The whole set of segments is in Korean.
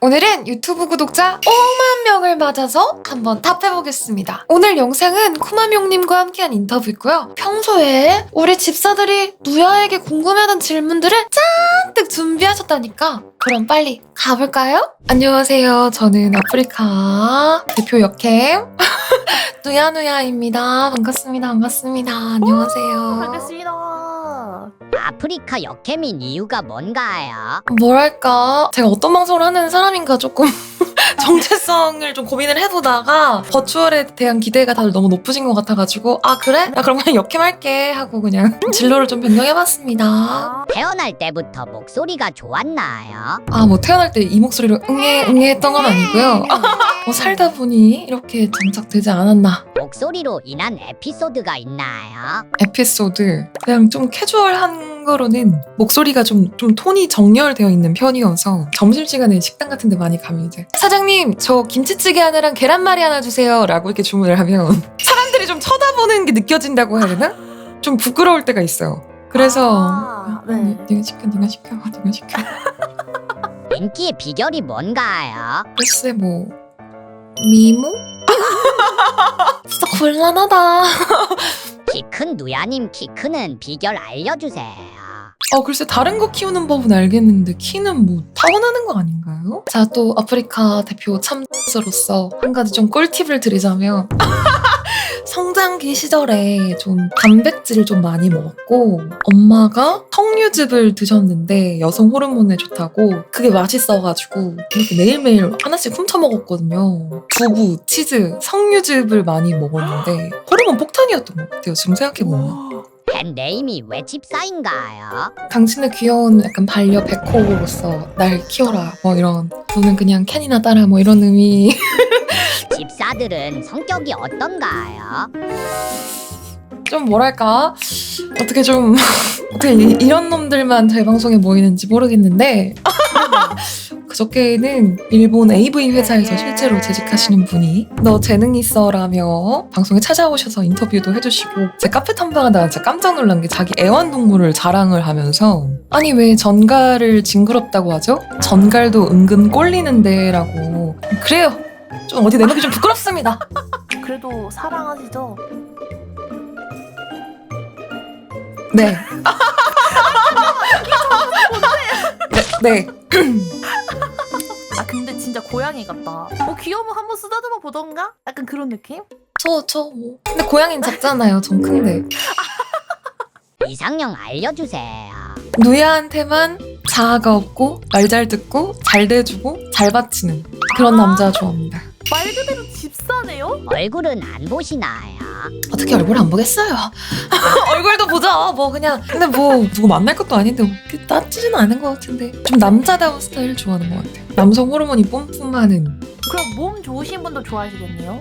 오늘은 유튜브 구독자 5만 명을 맞아서 한번 답해보겠습니다. 오늘 영상은 쿠마명님과 함께한 인터뷰고요. 평소에 우리 집사들이 누야에게 궁금해하는 질문들을 잔뜩 준비하셨다니까 그럼 빨리 가볼까요? 안녕하세요. 저는 아프리카 대표 역캠 누야누야입니다. 반갑습니다. 반갑습니다. 안녕하세요. 반갑습니다. 아프리카 역캠인 이유가 뭔가요? 뭐랄까 제가 어떤 방송을 하는 사람인가 조금 정체성을 좀 고민을 해보다가 버추얼에 대한 기대가 다들 너무 높으신 것 같아가지고 아 그래? 나 그럼 그냥 역캠할게 하고 그냥 진로를 좀 변경해봤습니다 태어날 때부터 목소리가 좋았나요? 아 뭐 태어날 때 이 목소리로 응애 응애 했던 건 아니고요 뭐 살다 보니 이렇게 정착되지 않았나 목소리로 인한 에피소드가 있나요? 에피소드 그냥 좀 캐주얼한 거로는 목소리가 좀, 좀 톤이 정렬되어 있는 편이어서 점심시간에 식당 같은 데 많이 가면 이제 사장님 저 김치찌개 하나랑 계란말이 하나 주세요 라고 이렇게 주문을 하면 사람들이 좀 쳐다보는 게 느껴진다고 해야 되나? 좀 부끄러울 때가 있어요 그래서 아, 네. 네. 네가 시켜 네가 시켜 네가 시켜 인기의 비결이 뭔가요? 글쎄 뭐 미모? 진짜 곤란하다 키 큰 누야님 키 크는 비결 알려주세요. 어 글쎄 다른 거 키우는 법은 알겠는데 키는 뭐 타고나는 거 아닌가요? 자 또 아프리카 대표 참서로서 한 가지 좀 꿀팁을 드리자면 성장기 시절에 좀 단백질을 좀 많이 먹었고 엄마가 석류즙을 드셨는데 여성 호르몬에 좋다고 그게 맛있어가지고 이렇게 매일매일 하나씩 훔쳐 먹었거든요 두부, 치즈, 석류즙을 많이 먹었는데 호르몬 폭탄이었던 것 같아요 지금 생각해보면. 팬 네임이 왜 집사인가요? 당신의 귀여운 약간 반려 백호로서 날 키워라 뭐 이런. 너는 그냥 캔이나 따라 뭐 이런 의미. 집사들은 성격이 어떤가요? 좀 뭐랄까? 어떻게 좀 어떻게 이- 이런 놈들만 제 방송에 모이는지 모르겠는데 그저께는 일본 AV 회사에서 실제로 재직하시는 분이 너 재능 있어라며 방송에 찾아오셔서 인터뷰도 해주시고 제 카페 탐방하다가 진짜 깜짝 놀란 게 자기 애완동물을 자랑을 하면서 아니 왜 전갈을 징그럽다고 하죠? 전갈도 은근 꼴리는데라고 그래요 좀 어디 내놓기 좀 부끄럽습니다 그래도 사랑하시죠? 네. 네. 네. 아 근데 진짜 고양이 같다. 어 귀여우면 한번 쓰다듬어 보던가? 약간 그런 느낌? 저, 저, 뭐. 근데 고양이는 작잖아요. 전 큰데. 이상형 알려주세요. 누야한테만 자아가 없고, 말 잘 듣고, 잘 대주고, 잘 바치는 그런 남자 좋아합니다. 말 그대로 집사네요? 얼굴은 안 보시나요? 어떻게 얼굴 안 보겠어요? 얼굴도 보자. 뭐, 그냥. 근데 뭐, 누구 만날 것도 아닌데, 뭐 그렇게 따지진 않은 것 같은데. 좀 남자다운 스타일 좋아하는 것 같아요. 남성 호르몬이 뿜뿜하는. 그럼 몸 좋으신 분도 좋아하시겠네요?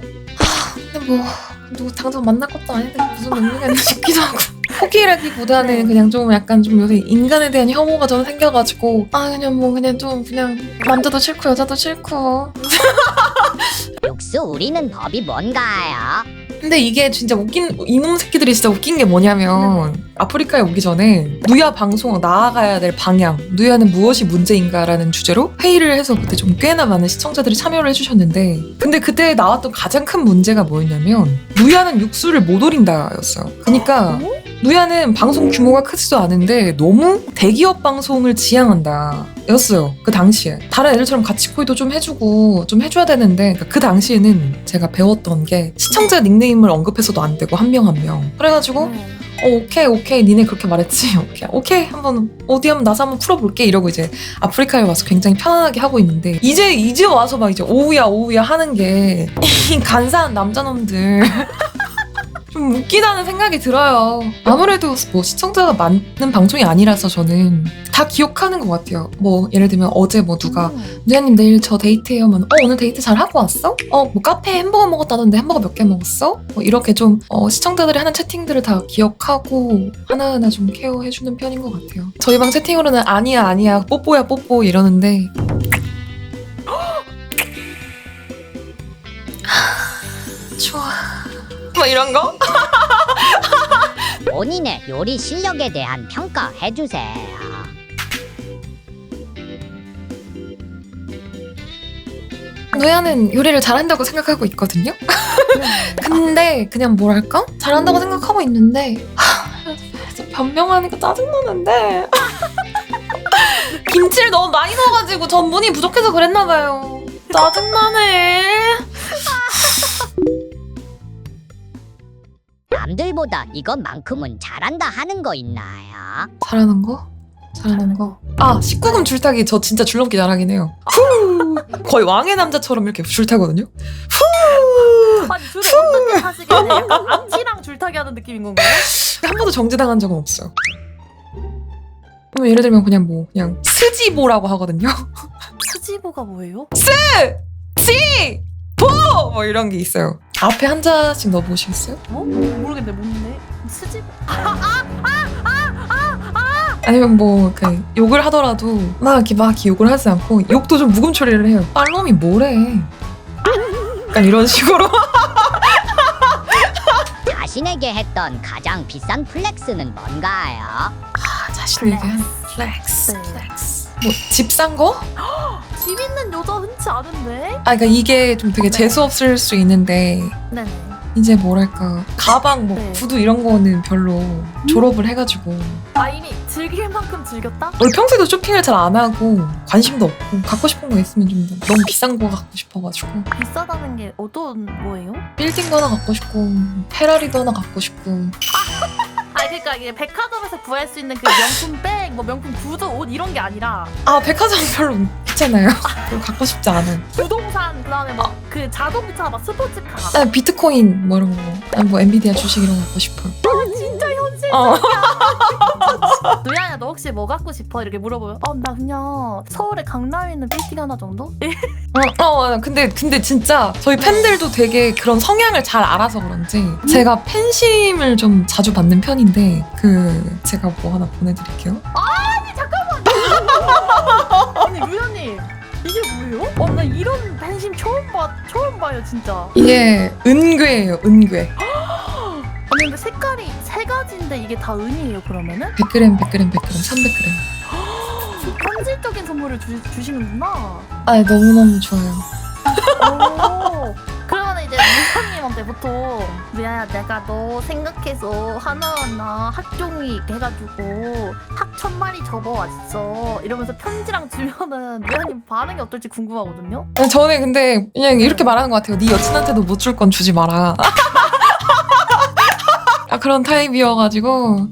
근데 뭐, 누구 당장 만날 것도 아닌데, 무슨 의미가 있나 싶기도 하고. 포기라기보다는 그냥 좀 약간 좀 요새 인간에 대한 혐오가 좀 생겨가지고 아 그냥 뭐 그냥 좀 그냥 남자도 싫고 여자도 싫고. 육수 우리는 법이 뭔가요? 근데 이게 진짜 웃긴 이놈 새끼들이 진짜 웃긴 게 뭐냐면 아프리카에 오기 전에 누야 방송 나아가야 될 방향 누야는 무엇이 문제인가라는 주제로 회의를 해서 그때 좀 꽤나 많은 시청자들이 참여를 해주셨는데 근데 그때 나왔던 가장 큰 문제가 뭐였냐면 누야는 육수를 못 오린다였어요. 그러니까 누야는 방송 규모가 크지도 않은데 너무 대기업 방송을 지향한다. 였어요. 그 당시에. 다른 애들처럼 같이 코이도 좀 해주고 좀 해줘야 되는데 그러니까 그 당시에는 제가 배웠던 게 시청자 닉네임을 언급해서도 안 되고 한 명 한 명. 그래가지고 음. 어, 오케이 오케이 니네 그렇게 말했지 오케이 오케이 한번 어디 한번 나서 한번 풀어볼게 이러고 이제 아프리카에 와서 굉장히 편안하게 하고 있는데 이제 이제 와서 막 이제 오우야 오우야 하는 게 이 간사한 남자놈들 좀 웃기다는 생각이 들어요. 아무래도 뭐 시청자가 많은 방송이 아니라서 저는 다 기억하는 것 같아요. 뭐 예를 들면 어제 뭐 누가 음. 누야님 내일 저 데이트해요. 하면 어 오늘 데이트 잘 하고 왔어? 어뭐 카페 햄버거 먹었다던데 햄버거 몇 개 먹었어? 뭐 이렇게 좀 어, 시청자들이 하는 채팅들을 다 기억하고 하나하나 좀 케어해주는 편인 것 같아요. 저희 방 채팅으로는 아니야 아니야 뽀뽀야 뽀뽀 이러는데 좋아 뭐 이런 거? 본인의 요리 실력에 대한 평가 해주세요. 누야는 요리를 잘한다고 생각하고 있거든요. 근데 그냥 뭐랄까 잘한다고 생각하고 있는데 변명하니까 짜증나는데 김치를 너무 많이 넣어가지고 전분이 부족해서 그랬나봐요. 짜증나네. 남들보다 이것만큼은 잘한다 하는 거 있나요? 잘하는 거? 잘하는 거. 아 19금 줄타기 저 진짜 줄넘기 잘하긴 해요. 후 거의 왕의 남자처럼 이렇게 줄타거든요. 후 아니 둘이 어떻게 약간 암치랑 줄타기 하는 느낌인 건가요? 한 번도 정지당한 적은 없어요. 그럼 예를 들면 그냥 뭐 그냥 스지보라고 하거든요. 스지보가 뭐예요? 지! 보! 뭐 이런 게 있어요. 앞에 한자씩 넣어보시겠어요? 어? 모르겠네 뭔데? 스지보? 아니면 뭐 그 욕을 하더라도 막 이렇게 막 이렇게 욕을 하지 않고 욕도 좀 묵음 처리를 해요. 빨놈이 뭐래? 약간 이런 식으로. 자신에게 했던 가장 비싼 플렉스는 뭔가요? 아, 자신에게 한 플렉스, 네. 플렉스. 뭐 집 산 거? 집 있는 여자 흔치 않은데? 아, 그러니까 이게 좀 되게 네. 재수 없을 수 있는데 네네 이제 뭐랄까 가방 뭐 네. 구두 이런 거는 별로 졸업을 해가지고 아 이미 즐길 만큼 즐겼다? 원래 평소에도 쇼핑을 잘 안 하고 관심도 없고 갖고 싶은 거 있으면 좀 너무 비싼 거 갖고 싶어가지고 비싸다는 게 어떤 뭐예요? 빌딩도 하나 갖고 싶고 페라리도 하나 갖고 싶고 아 그러니까 이게 백화점에서 구할 수 있는 그 명품 백, 뭐 명품 구두, 옷 이런 게 아니라 아 백화점 별로 있잖아요. 별로 갖고 싶지 않은. 부동산 그다음에 막 그 자동차 막 스포츠카. 아, 비트코인 뭐 이런 거. 아니 뭐 엔비디아 주식 이런 거 갖고 싶어요. 아 진짜 현실 어. 누야야 너 혹시 뭐 갖고 싶어? 이렇게 물어보면 어나 그냥 서울에 강남에 있는 빌딩 하나 정도? 어, 어, 근데 근데 진짜 저희 팬들도 되게 그런 성향을 잘 알아서 그런지 제가 팬심을 좀 자주 받는 편인데 그 제가 뭐 하나 보내드릴게요. 아니 루야님 이게 뭐예요? 어 나 이런 팬심 처음 봐 처음 봐요 진짜 이게 은괴예요, 은괴. 아니 근데 색깔이 세 가지인데 이게 다 은이에요 그러면은? 100g, 100g, 100g, 300g. 현실적인 선물을 주, 주시는구나 아 너무 너무 좋아요. 오. 그러면 이제 무사님 한테 보통 미아야 내가 너 생각해서 하나하나 학종이 해가지고 학 천마리 접어왔어 이러면서 편지랑 주면은 미아님 반응이 어떨지 궁금하거든요 아니, 저는 근데 그냥 이렇게 말하는 것 같아요. 네 여친한테도 못 줄 건 주지 마라. 아 그런 타입이어가지고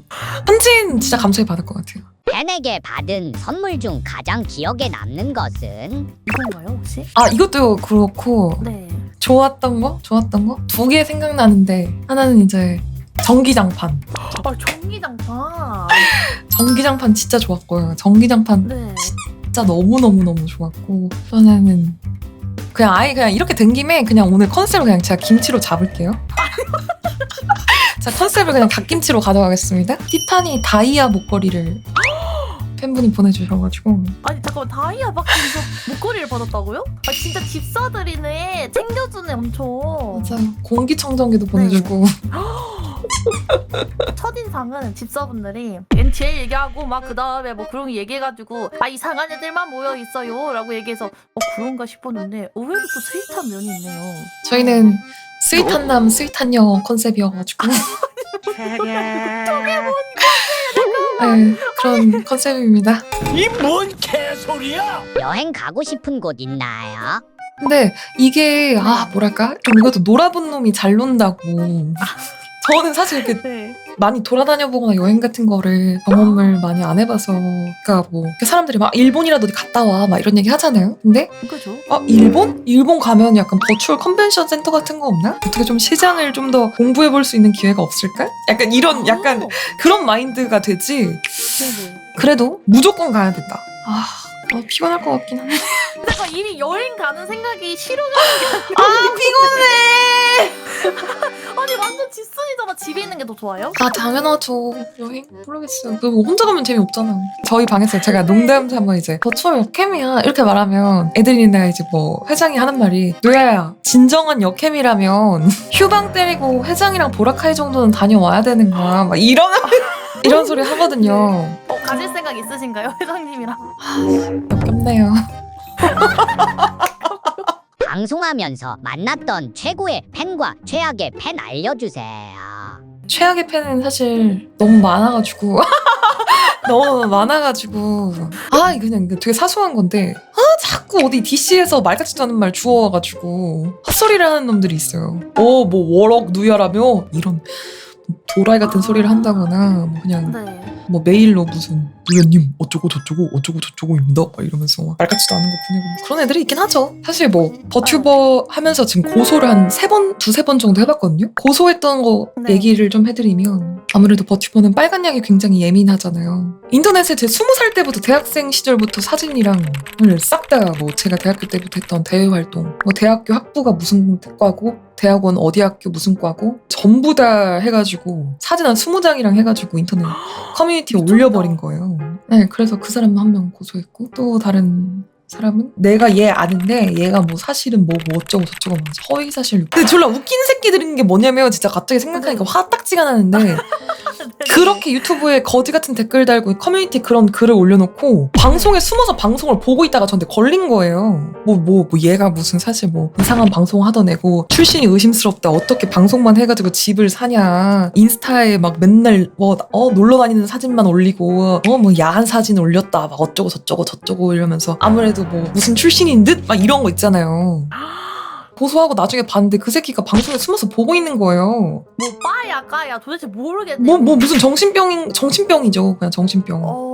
현진 진짜 감사히 받을 것 같아요. 팬에게 받은 선물 중 가장 기억에 남는 것은? 이건가요 혹시? 아 이것도 그렇고 네 좋았던 거? 좋았던 거? 두 개 생각나는데 하나는 이제 전기장판. 아 전기장판 전기장판 진짜 좋았고요. 전기장판 네 진짜 너무너무너무 좋았고 또 하나는 그냥 아예 그냥 이렇게 된 김에 그냥 오늘 컨셉을 그냥 제가 김치로 잡을게요. 자 컨셉을 그냥 갓김치로 가져가겠습니다. 티파니 다이아 목걸이를 팬분이 보내주셔가지고. 아니 잠깐만 다이아 박스에서 목걸이를 받았다고요? 아 진짜 집사들이네. 챙겨주네 엄청. 맞아. 공기청정기도 보내주고. 첫인상은 집사분들이 얜 제일 얘기하고 막 그 다음에 뭐 그런 거 얘기해가지고 아 이상한 애들만 모여 있어요. 라고 얘기해서 어 그런가? 싶었는데 의외로 또 스윗한 면이 있네요. 저희는 스윗한 남 스윗한 여 컨셉이어가지고 네, 그런 컨셉입니다. 이 뭔 개소리야! 여행 가고 싶은 곳 있나요? 근데 이게 아 뭐랄까 좀 이것도 놀아본 놈이 잘 논다고 저는 사실 이렇게 네 많이 돌아다녀 보거나 여행 같은 거를 경험을 많이 안 해봐서 그러니까 뭐 사람들이 막 일본이라도 어디 갔다 와 막 이런 얘기 하잖아요 근데 그죠? 어 일본? 일본 가면 약간 버추얼 컨벤션 센터 같은 거 없나? 어떻게 좀 시장을 좀 더 공부해 볼 수 있는 기회가 없을까? 약간 이런 약간 오, 그런 마인드가 되지 네네 그래도 무조건 가야 된다 아 어, 피곤할 것 같긴 한데 잠깐 이미 여행 가는 생각이 싫어가 아 피곤해 아니 완전 집순이잖아. 집에 있는 게 더 좋아요? 아 당연하죠. 여행? 모르겠어요. 그 혼자 가면 재미없잖아요. 저희 방에서 제가 농담 삼아 이제 버추얼 역캠이야. 이렇게 말하면 애들이 내가 이제 뭐 회장이 하는 말이 노야야 진정한 역캠이라면 휴방 때리고 회장이랑 보라카이 정도는 다녀와야 되는 거야. 막 이런 이런 소리 하거든요. 어 가실 생각 있으신가요? 회장님이랑? 역겹네요 방송하면서 만났던 최고의 팬과 최악의 팬 알려주세요. 최악의 팬은 사실 너무 많아가지고 너무 많아가지고 아 이거 그냥 이거 되게 사소한 건데 아 자꾸 어디 DC에서 말 같지도 않은 말 주워와가지고 헛소리를 하는 놈들이 있어요. 어 뭐 워럭 누야라며 이런 도라이 같은 소리를 한다거나 뭐 그냥 네. 뭐 메일로 무슨 누야님 어쩌고 저쩌고 어쩌고 저쩌고입니다 막 이러면서 말 같지도 않은 거 보내고 뭐 그런 애들이 있긴 하죠 사실 뭐 버튜버 하면서 지금 고소를 한 세 번 두세 번 정도 해봤거든요 고소했던 거 네. 얘기를 좀 해드리면 아무래도 버튜버는 빨간 약이 굉장히 예민하잖아요 인터넷에 제 스무 살 때부터 대학생 시절부터 사진이랑 싹 다 뭐 제가 대학교 때부터 했던 대외 활동 뭐 대학교 학부가 무슨 과고 대학원 어디 학교 무슨 과고 전부 다 해가지고 사진 한 20장이랑 해가지고 인터넷 커뮤니티에 미쳤다. 올려버린 거예요. 네, 그래서 그 사람 한명 고소했고 또 다른 사람은 내가 얘 아는데 얘가 뭐 사실은 뭐, 뭐 어쩌고 저쩌고 막 허위 사실. 근데 졸라 웃긴 새끼들인 게 뭐냐면 진짜 갑자기 생각하니까 화딱지가 나는데 그렇게 유튜브에 거지 같은 댓글 달고 커뮤니티 그런 글을 올려놓고 방송에 숨어서 방송을 보고 있다가 저한테 걸린 거예요. 뭐 뭐 뭐 얘가 무슨 사실 뭐 이상한 방송 하던 애고 출신이 의심스럽다. 어떻게 방송만 해가지고 집을 사냐. 인스타에 막 맨날 뭐 어 놀러 다니는 사진만 올리고 어 뭐 야한 사진 올렸다. 막 어쩌고 저쩌고 저쩌고 이러면서 아무래도 뭐 무슨 출신인 듯 막 이런 거 있잖아요. 고소하고 나중에 봤는데 그 새끼가 방송에 숨어서 보고 있는 거예요. 뭐 빠야 까야 도대체 모르겠네. 뭐, 뭐 무슨 정신병인, 정신병이죠. 그냥 정신병. 어.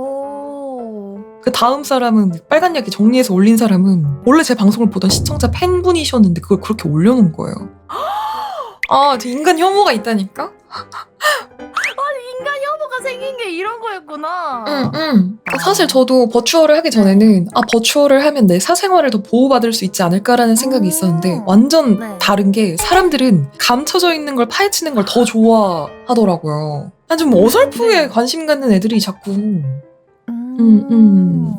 그 다음 사람은 빨간 약이 정리해서 올린 사람은 원래 제 방송을 보던 시청자 팬분이셨는데 그걸 그렇게 올려놓은 거예요. 아, 저 인간 혐오가 있다니까? 인간 혐오가 생긴 게 이런 거였구나. 응, 응. 사실 저도 버추얼을 하기 전에는 아, 버추얼을 하면 내 사생활을 더 보호받을 수 있지 않을까라는 생각이 음. 있었는데 완전 네. 다른 게 사람들은 감춰져 있는 걸 파헤치는 걸 더 좋아하더라고요. 아, 좀 어설프게 네. 관심 갖는 애들이 자꾸 음. 음, 음.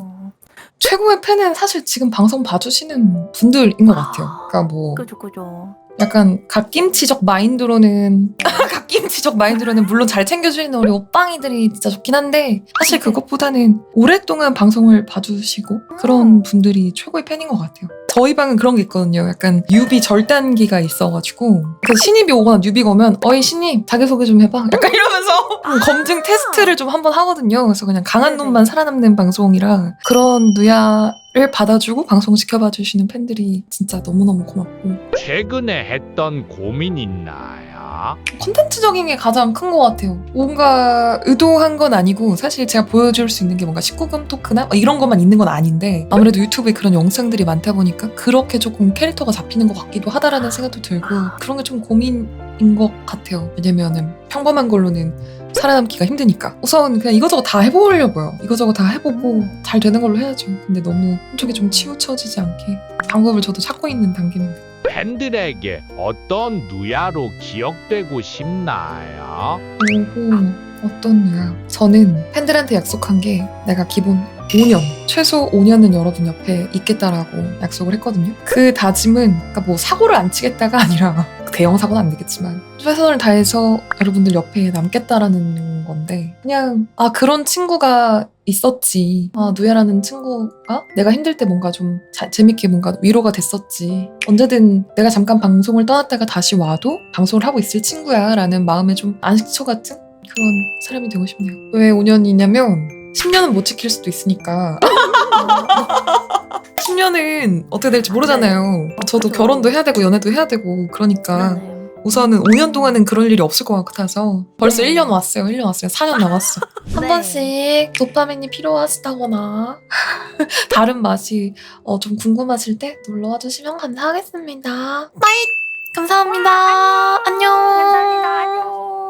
최고의 팬은 사실 지금 방송 봐주시는 분들인 것 같아요. 그러니까 뭐 그죠 그죠. 약간 갓김치적 마인드로는 갓김치적 마인드로는 물론 잘 챙겨주시는 우리 오빵이들이 진짜 좋긴 한데 사실 그것보다는 오랫동안 방송을 봐주시고 그런 분들이 최고의 팬인 것 같아요. 저희 방은 그런 게 있거든요. 약간 뉴비 절단기가 있어가지고 그 신입이 오거나 뉴비가 오면 어이 신입 자기소개 좀 해봐. 약간 이러면서 아. 검증 테스트를 좀 한번 하거든요. 그래서 그냥 강한. 놈만 살아남는 방송이라 그런 누야 를 받아주고 방송 지켜봐 주시는 팬들이 진짜 너무너무 고맙고 최근에 했던 고민 있나요? 콘텐츠적인 게 가장 큰 것 같아요. 뭔가 의도한 건 아니고 사실 제가 보여줄 수 있는 게 뭔가 19금 토크나 이런 것만 있는 건 아닌데 아무래도 유튜브에 그런 영상들이 많다 보니까 그렇게 조금 캐릭터가 잡히는 것 같기도 하다라는 생각도 들고 그런 게 좀 고민인 것 같아요. 왜냐면은 평범한 걸로는 살아남기가 힘드니까 우선 그냥 이거저거 다 해보려고요. 이거저거 다 해보고 잘 되는 걸로 해야죠. 근데 너무 한쪽에 좀 치우쳐지지 않게 방법을 저도 찾고 있는 단계입니다. 팬들에게 어떤 누야로 기억되고 싶나요? 오호 어떤 누야 저는 팬들한테 약속한 게 내가 기본 5년 최소 5년은 여러분 옆에 있겠다라고 약속을 했거든요. 그 다짐은 그러니까 뭐 사고를 안 치겠다가 아니라 대형 사고는 안 되겠지만 최선을 다해서 여러분들 옆에 남겠다라는 건데 그냥 아 그런 친구가 있었지. 아 누야라는 친구가 내가 힘들 때 뭔가 좀 자- 재밌게 뭔가 위로가 됐었지. 언제든 내가 잠깐 방송을 떠났다가 다시 와도 방송을 하고 있을 친구야 라는 마음에 좀 안식처 같은 그런 사람이 되고 싶네요 왜 5년이냐면 10년은 못 지킬 수도 있으니까 10년은 어떻게 될지 모르잖아요 저도 그죠. 결혼도 해야 되고 연애도 해야 되고 그러니까 네네. 우선은 5년 동안은 그럴 일이 없을 것 같아서 벌써 네. 1년 왔어요. 1년 왔어요. 4년 남았어. 한 네. 번씩 도파민이 필요하시다거나 다른 맛이 어, 좀 궁금하실 때 놀러와 주시면 감사하겠습니다. 빠이! 감사합니다. 안녕. 감사합니다. 안녕.